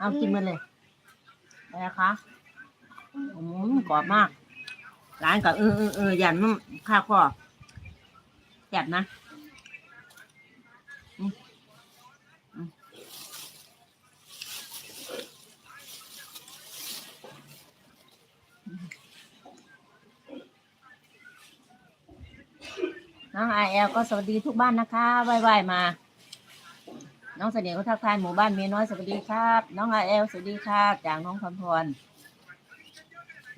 เอากินมาเลยอะไรคะอืมกรอบมาก ร้านกับเออเออเออหยันมันข้าวคอแซ่บนะน้องไอแอลก็สวัสดีทุกบ้านนะคะไหว้ๆมา น้องเสน่ห์ก็ทักทายหมู่บ้านเมียน้อยสวัสดีครับ น้องไอแอลสวัสดีครับจากน้องพรพร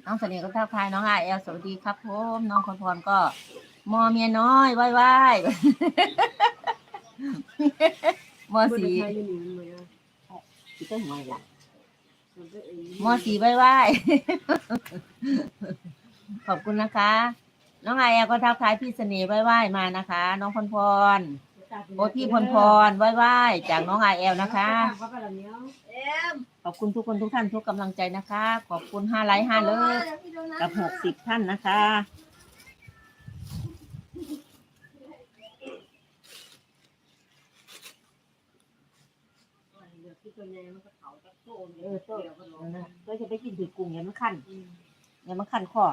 น้องเสน่ห์ก็ทักทายน้องไอแอลสวัสดีครับผมน้องพรพรก็มอเมียน้อยไหว้ไหว้มอสีสีต้นหวยละมอสีไหว้ไหว้ขอบคุณนะคะ น้องไอแอลก็ทักทายพี่เสน่ห์ไหว้ไหว้มานะคะ น้องพรพร โอ้พี่พรพรไหว้ไหว้จากน้องไอแอลนะคะ ขอบคุณทุกคนทุกท่านทุกกำลังใจนะคะ ขอบคุณห้าไลค์ห้าเลิฟกับหกสิบท่านนะคะ เออโต้นะก็จะไปกินถือกุ้งอย่ามันคันอย่ามันคันคอ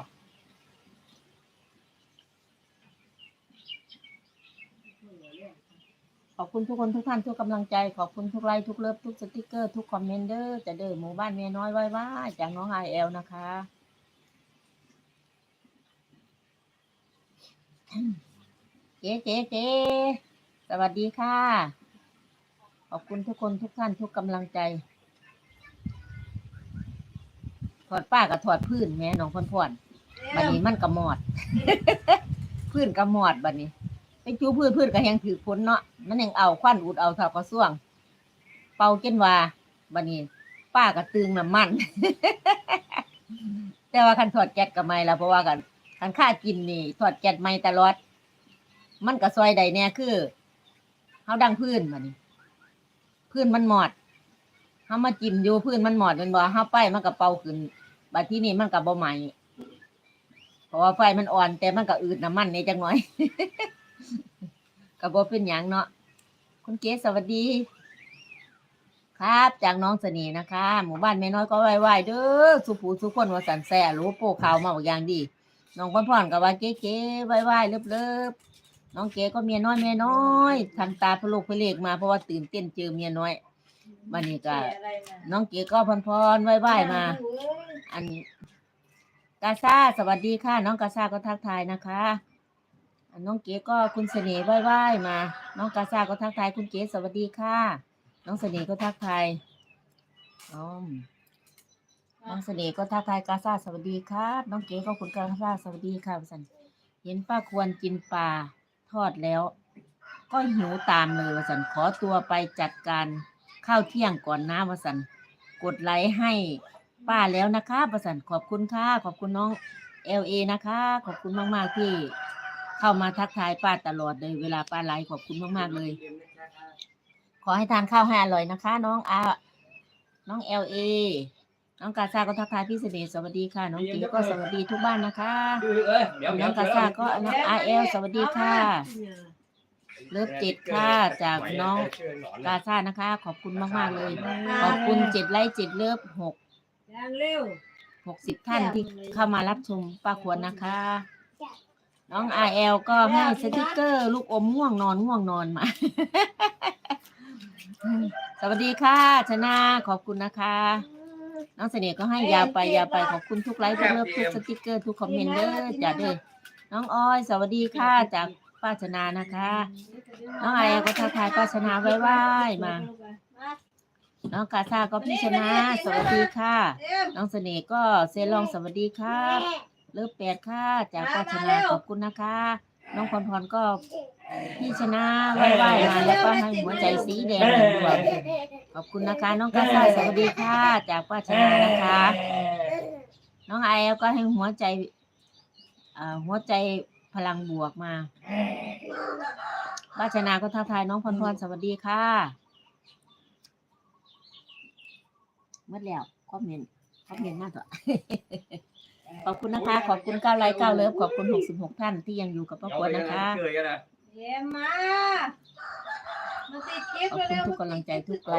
อบคุณทุกคนทุกท่านทุกกำลังใจ ขอบคุณทุกไลค์ทุกเลิฟทุกสติกเกอร์ทุกคอมเมนต์เดอร์จะเดินหมู่บ้านเมียน้อยไว้ไหว้จากน้องไอเอลนะคะเจ๊เจ๊เจ๊สวัสดีค่ะ ขอบคุณทุกคนทุกท่านทุกกำลังใจ ถอดป้ากับถอดพื้นแม่น้องพรพรบัดนี้มันกระหมอด พื้นกระหมอดบัดนี้ไปจูพื้นพื้นก็ยังถือพ้นเนาะ มันยังเอาควันอุดเอาเท่ากระส่วง เป่าเก้นว่าบัดนี้ ป้าก็ตึงน้ำมัน แต่ว่าคันถอดแก๊สก็ไม่ละเพราะว่ากันคันค่ากินนี่ถอดแก๊สไม่ตลอด มันก็ซอยใดแน่คือเฮาดังพื้นบัดนี้ พื้นมันหมอดเฮามาจิ้มอยู่พื้นมันหมอดแมันบ่เฮาไปมันก็เป่าขึ้นบัดที่นี่มันก็บ่ไหม้เพราะว่าไฟมันอ่อน แต่มันก็อืดน้ำมันนี่จังหน่อย ก็บ่เป็นหยังเนาะคุณเก๋สวัสดี ครับ จากน้องเสน่ห์นะคะ หมู่บ้านแม่น้อยก็ไหว้ๆเด้อสุผูสุคนว่าสันแซ่รู้โปขาวมาบอกอย่างดี น้องพ่อนพ่อนก็ว่าเก๋ๆไหว้ๆเลิบๆน้องเก๋ก็เมียน้อยเมียน้อยทำตาพลุกพเลกมาเพราะว่าตื่นเต้นเจอเมียน้อยวันนี้ก็น้องเก๋ก็พรพรไหว้ไหว้มา อันกาซาสวัสดีค่ะ น้องกาซาก็ทักทายนะคะอั น้องเก๋ก็คุณเสน่ห์ไหว้มา น้องกาซาก็ทักทายคุณเก๋สวัสดีค่ะ น้องเสน่ห์ก็ทักทายอ๋อน้องเสน่ห์ก็ทักทายกาซาสวัสดีครับน้องเก๋ก็คุณกาซาสวัสดีค่ะสันเห็นป้าควรกินปลาทอดแล้ว ก็หิวตามเลยวสันขอตัวไปจัดการข้าวเที่ยงก่อนนะวสันกดไลค์ให้ป้าแล้วนะคะประสันขอบคุณค่ะขอบคุณน้องเอลเอนะคะ ขอบคุณมาก ๆ ที่ เข้ามาทักทายป้าตลอดเลยเวลาป้าไลฟ์ขอบคุณมากๆเลย ขอให้ทานข้าวให้อร่อยนะคะ น้องอาน้องเอลเอน้องกาซาก็ทักทายพี่เสน่ห์สวัสดีค่ะ น้องกีก็สวัสดีทุกบ้านนะคะน้องกาซาก็น้องอาเอลสวัสดีค่ะ เลิฟเจ็ดค่ะ จากน้องกาซานะคะ ขอบคุณมากๆเลย ขอบคุณเจ็ดไลค์เจ็ดเลิฟหกยังเร็วหกสิบท่านที่เข้ามารับชมป้าควรนะคะ น้องไอเอลก็ให้สติกเกอร์ ลูกอมง่วงนอนง่วงนอนมา สวัสดีค่ะ ชนะขอบคุณนะคะ น้องเสน่ห์ก็ให้ยาวไปยาวไปขอบคุณทุกไลค์ทุกเลิฟทุกสติกเกอร์ทุกคอมเมนต์เด้อจ้าเด้อน้องออย สวัสดีค่ะจากป้าชนานะคะ น้องไอแอลก็ทักทายป้าชนาไว้ไว้มาน้องกาซาก็พี่ชนะ สวัสดีค่ะ น้องเสน่ห์ก็เซลองสวัสดีครับ เลิฟแปดค่ะจากป้าชนะขอบคุณนะคะ น้องพรพรก็พี่ชนะไหว้ไหว้มาแล้วก็ให้หัวใจสีแดงดวงขอบคุณนะคะ น้องกาซาสวัสดีค่ะ จากป้าชนะนะคะ น้องไอแอลก็ให้หัวใจอ่าหัวใจพลังบวกมาป้าชนะก็ทักทายน้องพรพรสวัสดีค่ะเมื่อแล้วคอมเมนต์คอมเมนต์มากต่อข อบคุณนะคะ ขอบคุณเก้าไลค์เก้าเลิฟขอบคุณหกสิบหกท่านที่ยังอยู่กับป้าควรนะคะเอ็มมามาติดคลิปขอบคุณเร็วทุกกำลังใจทุกไลค์